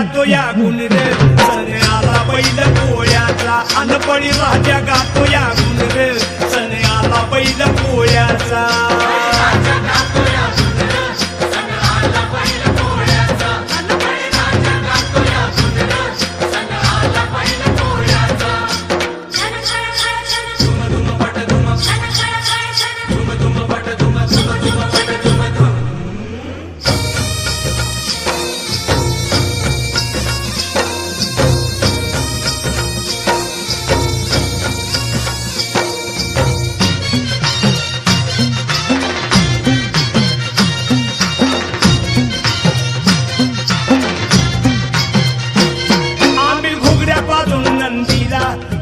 गातो या गुणरे सन्याला बैल पोळ्याचा अनपणी राजा गातो या गुणरे सन्याला बैल पोळ्याचा cantidad